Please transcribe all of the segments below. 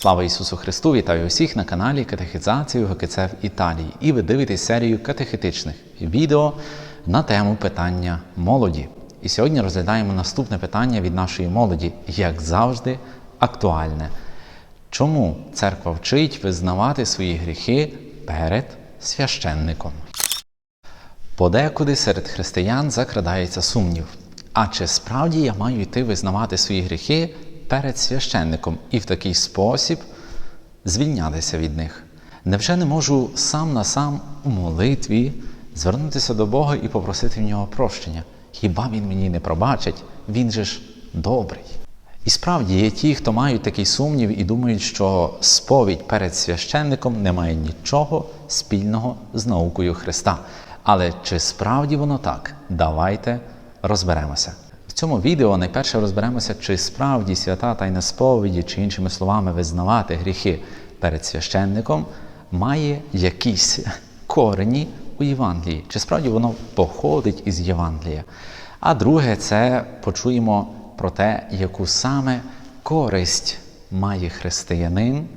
Слава Ісусу Христу! Вітаю усіх на каналі Катехізації ГКЦ в Італії. І ви дивитесь серію катехетичних відео на тему питання молоді. І сьогодні розглядаємо наступне питання від нашої молоді, як завжди, актуальне. Чому церква вчить визнавати свої гріхи перед священником? Подекуди серед християн закрадається сумнів. А чи справді я маю йти визнавати свої гріхи перед священником і в такий спосіб звільнятися від них? Невже не можу сам на сам у молитві звернутися до Бога і попросити в нього прощення? Хіба він мені не пробачить? Він же ж добрий. І справді є ті, хто мають такий сумнів і думають, що сповідь перед священником не має нічого спільного з наукою Христа. Але чи справді воно так? Давайте розберемося. Цьому відео найперше розберемося, чи справді свята тайна сповіді, чи іншими словами, визнавати гріхи перед священником має якісь корені у Євангелії, чи справді воно походить із Євангелія. А друге, це почуємо про те, яку саме користь має християнин,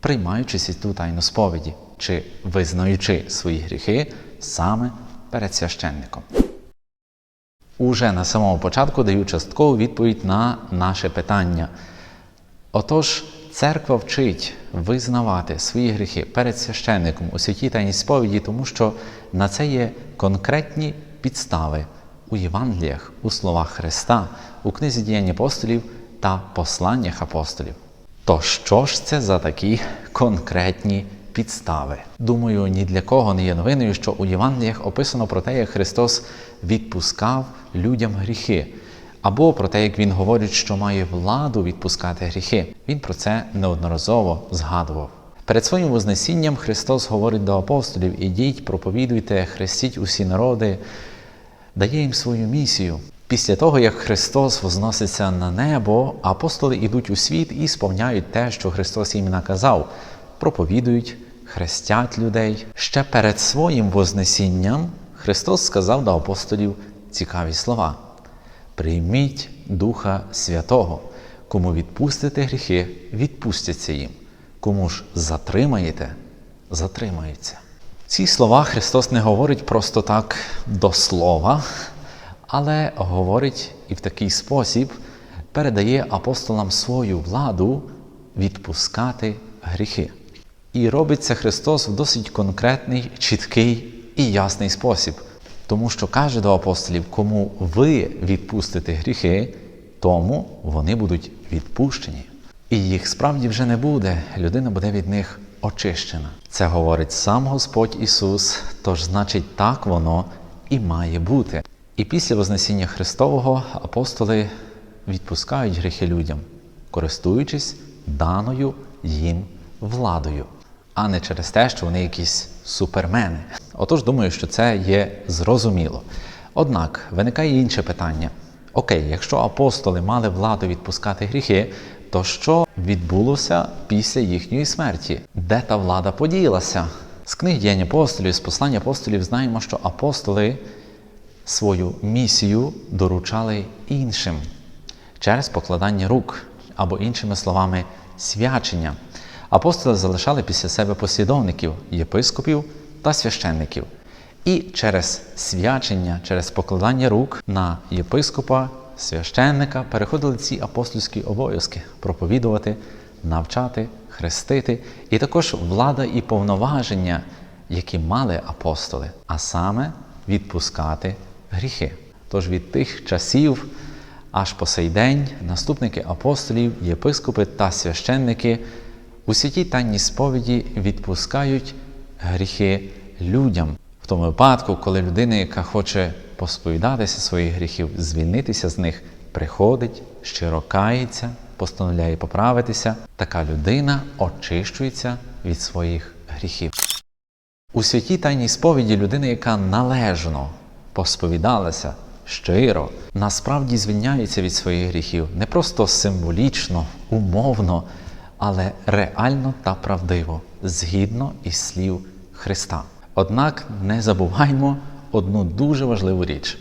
приймаючи святу тайну сповіді, чи визнаючи свої гріхи саме перед священником. Уже на самому початку даю часткову відповідь на наше питання. Отож, церква вчить визнавати свої гріхи перед священником у святій тайній сповіді, тому що на це є конкретні підстави у Євангеліях, у словах Христа, у книзі діянь апостолів та посланнях апостолів. То що ж це за такі конкретні підстави? Думаю, ні для кого не є новиною, що у Євангеліях описано про те, як Христос відпускав людям гріхи, або про те, як Він говорить, що має владу відпускати гріхи. Він про це неодноразово згадував. Перед своїм Вознесінням Христос говорить до апостолів: ідіть, проповідуйте, хрестіть усі народи, дає їм свою місію. Після того, як Христос возноситься на небо, апостоли йдуть у світ і сповняють те, що Христос їм наказав, проповідують, хрестять людей. Ще перед своїм Вознесінням Христос сказав до апостолів цікаві слова: Прийміть Духа Святого, кому відпустите гріхи, відпустяться їм, кому ж затримаєте, затримаються. Ці слова Христос не говорить просто так до слова, але говорить і в такий спосіб передає апостолам свою владу відпускати гріхи. І робить це Христос в досить конкретний, чіткий і ясний спосіб, тому що каже до апостолів, кому ви відпустите гріхи, тому вони будуть відпущені. І їх справді вже не буде, людина буде від них очищена. Це говорить сам Господь Ісус, тож значить, так воно і має бути. І після Вознесіння Христового апостоли відпускають гріхи людям, користуючись даною їм владою, а не через те, що вони якісь супермени. Отож, думаю, що це є зрозуміло. Однак виникає інше питання: окей, якщо апостоли мали владу відпускати гріхи, то що відбулося після їхньої смерті? Де та влада подіялася? З книг діянь апостолів, з послання апостолів знаємо, що апостоли свою місію доручали іншим через покладання рук, або, іншими словами, свячення. Апостоли залишали після себе послідовників, єпископів та священників. І через свячення, через покладання рук на єпископа, священника переходили ці апостольські обов'язки проповідувати, навчати, хрестити, і також влада і повноваження, які мали апостоли, а саме відпускати гріхи. Тож від тих часів аж по сей день наступники апостолів, єпископи та священники у святій тайній сповіді відпускають гріхи людям. В тому випадку, коли людина, яка хоче посповідатися своїх гріхів, звільнитися з них, приходить, щиро кається, постановляє поправитися, така людина очищується від своїх гріхів. У святій тайній сповіді людина, яка належно посповідалася щиро, насправді звільняється від своїх гріхів не просто символічно, умовно, але реально та правдиво, згідно із слів Христа. Однак не забуваймо одну дуже важливу річ.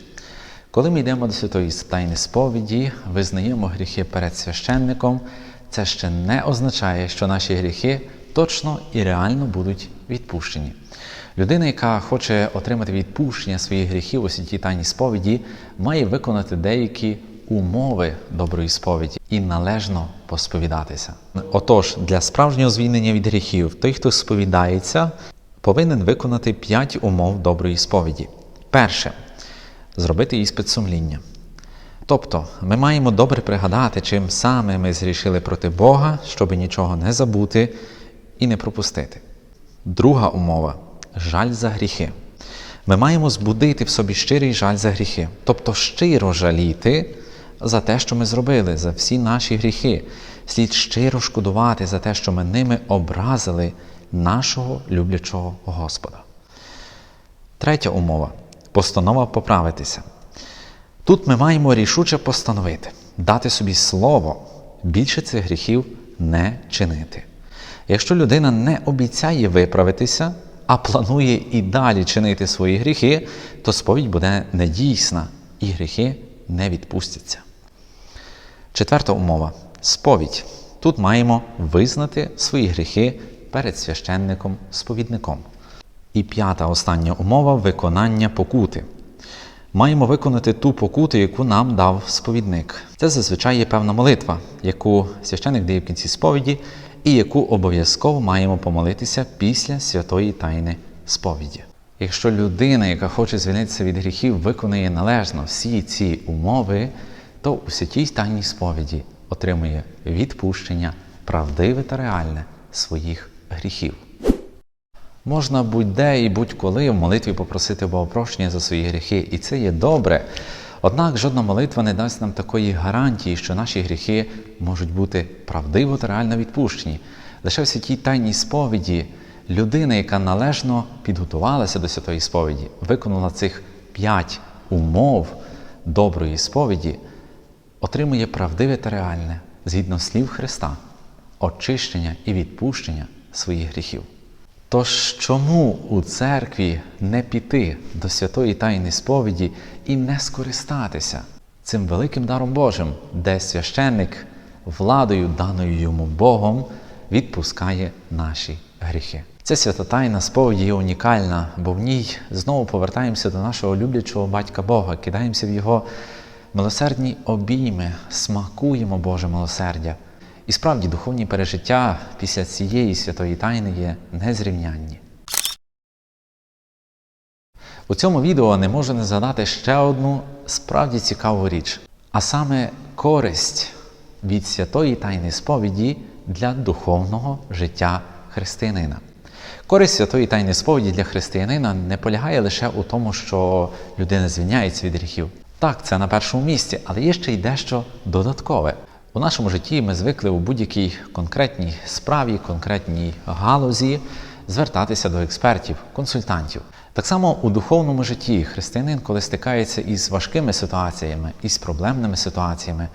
Коли ми йдемо до святої тайни сповіді, визнаємо гріхи перед священником, це ще не означає, що наші гріхи точно і реально будуть відпущені. Людина, яка хоче отримати відпущення своїх гріхів у святій тайній сповіді, має виконати деякі умови доброї сповіді і належно посповідатися. Отож, для справжнього звільнення від гріхів, той, хто сповідається, повинен виконати п'ять умов доброї сповіді. Перше зробити іспит сумління. Тобто, ми маємо добре пригадати, чим саме ми зрішили проти Бога, щоб нічого не забути і не пропустити. Друга умова жаль за гріхи. Ми маємо збудити в собі щирий жаль за гріхи, тобто щиро жаліти за те, що ми зробили, за всі наші гріхи. Слід щиро шкодувати за те, що ми ними образили нашого люблячого Господа. Третя умова постанова поправитися. Тут ми маємо рішуче постановити, дати собі слово, більше цих гріхів не чинити. Якщо людина не обіцяє виправитися, а планує і далі чинити свої гріхи, то сповідь буде недійсна і гріхи не відпустяться. Четверта умова сповідь. Тут маємо визнати свої гріхи перед священником-сповідником. І п'ята остання умова виконання покути. Маємо виконати ту покуту, яку нам дав сповідник. Це зазвичай є певна молитва, яку священник дає в кінці сповіді, і яку обов'язково маємо помолитися після святої тайни сповіді. Якщо людина, яка хоче звільнитися від гріхів, виконує належно всі ці умови, то у святій тайній сповіді отримує відпущення правдиве та реальне своїх гріхів. Можна будь-де і будь-коли в молитві попросити Богопрощення за свої гріхи, і це є добре. Однак жодна молитва не дасть нам такої гарантії, що наші гріхи можуть бути правдиво та реально відпущені. Лише в святій тайній сповіді людина, яка належно підготувалася до святої сповіді, виконала цих п'ять умов доброї сповіді, отримує правдиве та реальне, згідно слів Христа, очищення і відпущення своїх гріхів. Тож чому у церкві не піти до святої тайни сповіді і не скористатися цим великим даром Божим, де священник владою, даною йому Богом, відпускає наші гріхи? Ця свята тайна сповіді є унікальна, бо в ній знову повертаємося до нашого люблячого батька Бога, кидаємося в Його милосердні обійми, смакуємо Боже милосердя. І справді духовні пережиття після цієї святої тайни є незрівнянні. У цьому відео не можу не згадати ще одну справді цікаву річ, а саме користь від святої тайни сповіді для духовного життя християнина. Користь святої тайни сповіді для християнина не полягає лише у тому, що людина звільняється від гріхів. Так, це на першому місці, але є ще й дещо додаткове. У нашому житті ми звикли у будь-якій конкретній справі, конкретній галузі звертатися до експертів, консультантів. Так само у духовному житті християнин, коли стикається із важкими ситуаціями, із проблемними ситуаціями,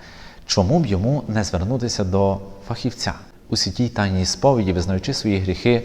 чому б йому не звернутися до фахівця? У святій тайній сповіді, визнаючи свої гріхи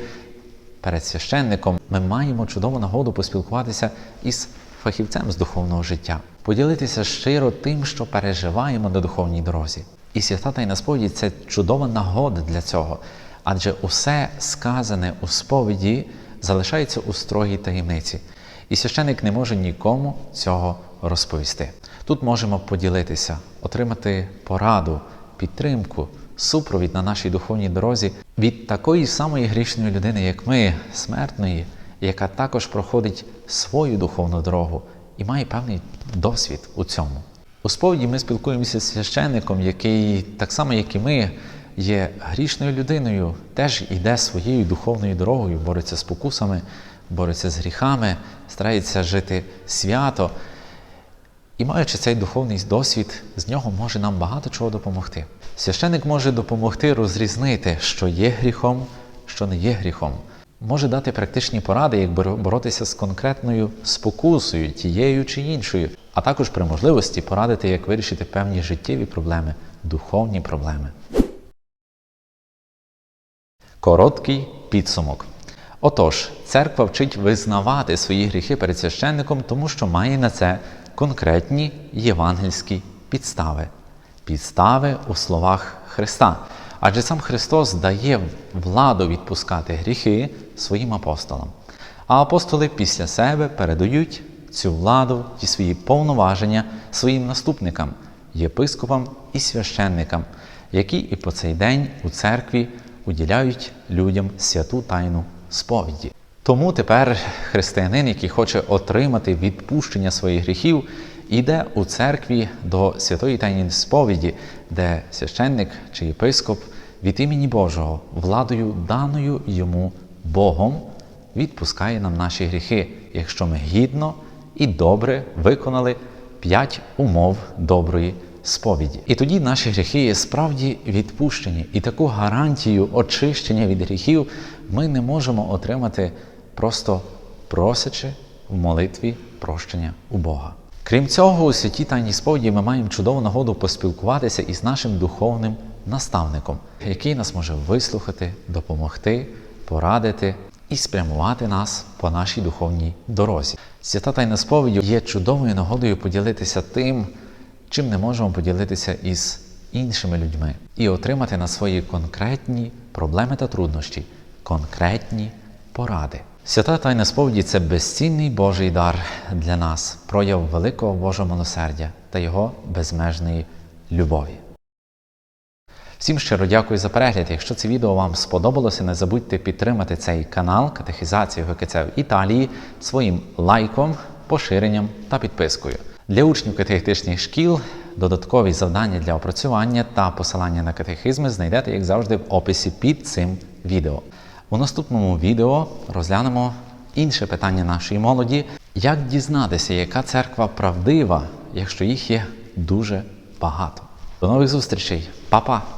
перед священником, ми маємо чудову нагоду поспілкуватися із фахівцем з духовного життя, поділитися щиро тим, що переживаємо на духовній дорозі. І свята тайна сповіді це чудова нагода для цього, адже усе сказане у сповіді залишається у строгій таємниці, і священик не може нікому цього розповісти. Тут можемо поділитися, отримати пораду, підтримку, супровід на нашій духовній дорозі від такої самої грішної людини, як ми, смертної, яка також проходить свою духовну дорогу і має певний досвід у цьому. У сповіді ми спілкуємося з священником, який, так само як і ми, є грішною людиною, теж йде своєю духовною дорогою, бореться з покусами, бореться з гріхами, старається жити свято. І маючи цей духовний досвід, з нього може нам багато чого допомогти. Священник може допомогти розрізнити, що є гріхом, що не є гріхом. Може дати практичні поради, як боротися з конкретною спокусою, тією чи іншою, а також при можливості порадити, як вирішити певні життєві проблеми, духовні проблеми. Короткий підсумок. Отож, церква вчить визнавати свої гріхи перед священником, тому що має на це конкретні євангельські підстави. Підстави у словах Христа. Адже сам Христос дає владу відпускати гріхи своїм апостолам. А апостоли після себе передають цю владу і свої повноваження своїм наступникам, єпископам і священникам, які і по цей день у церкві уділяють людям святу тайну сповіді. Тому тепер християнин, який хоче отримати відпущення своїх гріхів, іде у церкві до святої тайної сповіді, де священник чи єпископ від імені Божого, владою, даною йому Богом, відпускає нам наші гріхи, якщо ми гідно і добре виконали п'ять умов доброї сповіді. І тоді наші гріхи є справді відпущені. І таку гарантію очищення від гріхів ми не можемо отримати просто просячи в молитві прощення у Бога. Крім цього, у святій тайній сповіді ми маємо чудову нагоду поспілкуватися із нашим духовним наставником, який нас може вислухати, допомогти, порадити і спрямувати нас по нашій духовній дорозі. Свята тайна сповіді є чудовою нагодою поділитися тим, чим не можемо поділитися із іншими людьми, і отримати на свої конкретні проблеми та труднощі, конкретні поради. Свята Тайна сповіді це безцінний Божий дар для нас, прояв великого Божого милосердя та Його безмежної любові. Всім щиро дякую за перегляд. Якщо це відео вам сподобалося, не забудьте підтримати цей канал Катехізації ГКЦ в Італії своїм лайком, поширенням та підпискою. Для учнів катехетичних шкіл додаткові завдання для опрацювання та посилання на катехизми знайдете, як завжди, в описі під цим відео. У наступному відео розглянемо інше питання нашої молоді: як дізнатися, яка церква правдива, якщо їх є дуже багато. До нових зустрічей, Па-па!